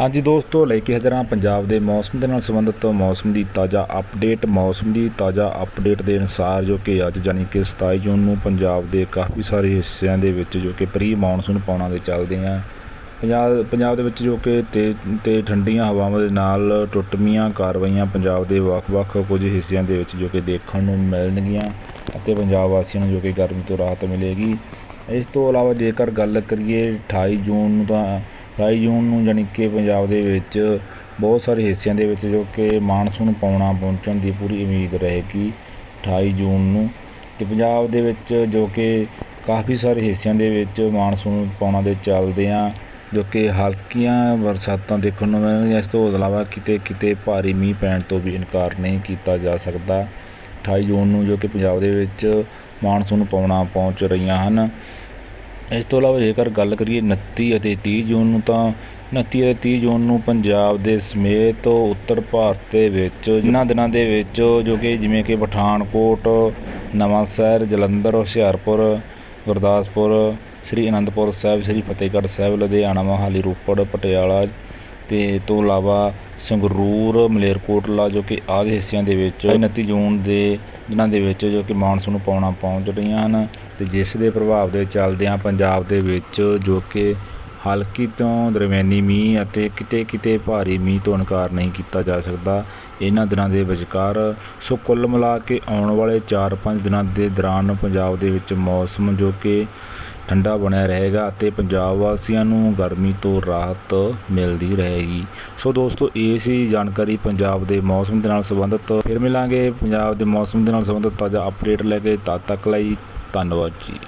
ਹਾਂਜੀ ਦੋਸਤੋ, ਲੈ ਕੇ ਹਾਜ਼ਰ ਪੰਜਾਬ ਦੇ ਮੌਸਮ ਦੇ ਨਾਲ ਸੰਬੰਧਿਤ ਮੌਸਮ ਦੀ ਤਾਜ਼ਾ ਅਪਡੇਟ ਮੌਸਮ ਦੀ ਤਾਜ਼ਾ ਅਪਡੇਟ ਦੇ ਅਨੁਸਾਰ ਜੋ ਕਿ ਅੱਜ ਜਾਨੀ ਕਿ 27 ਜੂਨ ਨੂੰ ਪੰਜਾਬ ਦੇ ਕਾਫੀ ਸਾਰੇ ਹਿੱਸਿਆਂ ਦੇ ਵਿੱਚ ਜੋ ਕਿ ਪ੍ਰੀ ਮੌਨਸੂਨ ਪੌਣਾ ਦੇ ਚੱਲਦੇ ਆ। ਪੰਜਾਬ ਪੰਜਾਬ ਦੇ ਵਿੱਚ ਜੋ ਕਿ ਤੇ ਤੇ ਠੰਡੀਆਂ ਹਵਾਵਾਂ ਦੇ ਨਾਲ ਟੁੱਟਵੀਆਂ ਕਾਰਵਾਈਆਂ ਪੰਜਾਬ ਦੇ ਵੱਖ-ਵੱਖ ਕੁਝ ਹਿੱਸਿਆਂ ਦੇ ਵਿੱਚ ਜੋ ਕਿ ਦੇਖਣ ਨੂੰ ਮਿਲਣਗੀਆਂ ਅਤੇ ਪੰਜਾਬ ਵਾਸੀਆਂ ਨੂੰ ਜੋ ਕਿ ਗਰਮੀ ਤੋਂ ਰਾਹਤ ਮਿਲੇਗੀ। ਇਸ ਤੋਂ ਇਲਾਵਾ ਜੇਕਰ ਗੱਲ ਕਰੀਏ 28 ਜੂਨ ਨੂੰ ਤਾਂ 28 ਜੂਨ ਨੂੰ ਜਾਣੀ ਕਿ ਪੰਜਾਬ ਦੇ ਵਿੱਚ ਬਹੁਤ ਸਾਰੇ ਹਿੱਸਿਆਂ ਦੇ ਵਿੱਚ ਜੋ ਕਿ ਮਾਨਸੂਨ ਪਾਉਣਾ, ਪਹੁੰਚਣ ਦੀ ਪੂਰੀ ਉਮੀਦ ਰਹੇਗੀ 28 ਜੂਨ ਨੂੰ। ਤੇ ਪੰਜਾਬ ਦੇ ਵਿੱਚ ਜੋ ਕਿ ਕਾਫੀ ਸਾਰੇ ਹਿੱਸਿਆਂ ਦੇ ਵਿੱਚ ਮਾਨਸੂਨ ਪਾਉਣਾ ਦੇ ਚੱਲਦੇ ਆ, ਜੋ ਕਿ ਹਲਕੀਆਂ ਬਰਸਾਤਾਂ ਦੇਖਣ ਨੂੰ ਮਿਲਣਗੀਆਂ। ਇਸ ਤੋਂ ਇਲਾਵਾ ਕਿਤੇ ਕਿਤੇ ਭਾਰੀ ਮੀਂਹ ਪੈਣ ਤੋਂ ਵੀ ਇਨਕਾਰ ਨਹੀਂ ਕੀਤਾ ਜਾ ਸਕਦਾ। 28 ਜੂਨ ਨੂੰ ਜੋ ਕਿ ਪੰਜਾਬ ਦੇ ਵਿੱਚ ਮਾਨਸੂਨ ਪਾਉਣਾ ਪਹੁੰਚ ਰਹੀਆਂ ਹਨ। ਇਸ ਤੋਂ ਇਲਾਵਾ ਜੇਕਰ ਗੱਲ ਕਰੀਏ 29 ਅਤੇ 30 ਜੂਨ ਨੂੰ ਤਾਂ 29 ਅਤੇ 30 ਜੂਨ ਨੂੰ ਪੰਜਾਬ ਦੇ ਸਮੇਤ ਉੱਤਰ ਭਾਰਤ ਦੇ ਵਿੱਚ ਇਹਨਾਂ ਦਿਨਾਂ ਦੇ ਵਿੱਚ ਜੋ ਕਿ ਜਿਵੇਂ ਕਿ ਪਠਾਨਕੋਟ ਨਵਾਂ ਸ਼ਹਿਰ ਜਲੰਧਰ, ਹੁਸ਼ਿਆਰਪੁਰ, ਗੁਰਦਾਸਪੁਰ, ਸ੍ਰੀ ਅਨੰਦਪੁਰ ਸਾਹਿਬ, ਸ੍ਰੀ ਫਤਿਹਗੜ੍ਹ ਸਾਹਿਬ, ਲੁਧਿਆਣਾ, ਮੋਹਾਲੀ, ਰੋਪੜ, ਪਟਿਆਲਾ ਅਤੇ ਤੇ ਤੋਂ ਇਲਾਵਾ ਸੰਗਰੂਰ, ਮਲੇਰਕੋਟਲਾ ਜੋ ਕਿ ਆਦਿ ਹਿੱਸਿਆਂ ਦੇ ਵਿੱਚ 29 ਜੂਨ ਦੇ ਦਿਨਾਂ ਦੇ ਵਿੱਚ ਜੋ ਕਿ ਮਾਨਸੂਨ ਪੌਣਾ ਪਹੁੰਚ ਰਹੀਆਂ ਹਨ ਅਤੇ ਜਿਸ ਦੇ ਪ੍ਰਭਾਵ ਦੇ ਚੱਲਦਿਆਂ ਪੰਜਾਬ ਦੇ ਵਿੱਚ ਜੋ ਕਿ ਹਲਕੀ ਤੋਂ ਦਰਮਿਆਨੀ ਮੀਂਹ ਅਤੇ ਕਿਤੇ ਕਿਤੇ ਭਾਰੀ ਮੀਂਹ ਤੋਂ ਇਨਕਾਰ ਨਹੀਂ ਕੀਤਾ ਜਾ ਸਕਦਾ। ਇਹਨਾਂ ਦਿਨਾਂ ਦੇ ਵਿਚਕਾਰ ਸੋ ਕੁੱਲ ਮਿਲਾ ਕੇ ਆਉਣ ਵਾਲੇ 4-5 ਦਿਨਾਂ ਦੇ ਦੌਰਾਨ ਪੰਜਾਬ ਦੇ ਵਿੱਚ ਮੌਸਮ ਜੋ ਕਿ ਠੰਡਾ ਬਣਿਆ ਰਹੇਗਾ ਅਤੇ ਪੰਜਾਬ ਵਾਸੀਆਂ ਨੂੰ ਗਰਮੀ ਤੋਂ ਰਾਹਤ ਮਿਲਦੀ ਰਹੇਗੀ। ਸੋ ਦੋਸਤੋ, ਇਹ ਸੀ ਜਾਣਕਾਰੀ ਪੰਜਾਬ ਦੇ ਮੌਸਮ ਦੇ ਨਾਲ ਸੰਬੰਧਿਤ। ਫਿਰ ਮਿਲਾਂਗੇ ਪੰਜਾਬ ਦੇ ਮੌਸਮ ਦੇ ਨਾਲ ਸੰਬੰਧਿਤ ਤਾਜ਼ਾ ਅਪਡੇਟ ਲੈ ਕੇ। ਤਦ ਤੱਕ ਲਈ ਧੰਨਵਾਦ ਜੀ।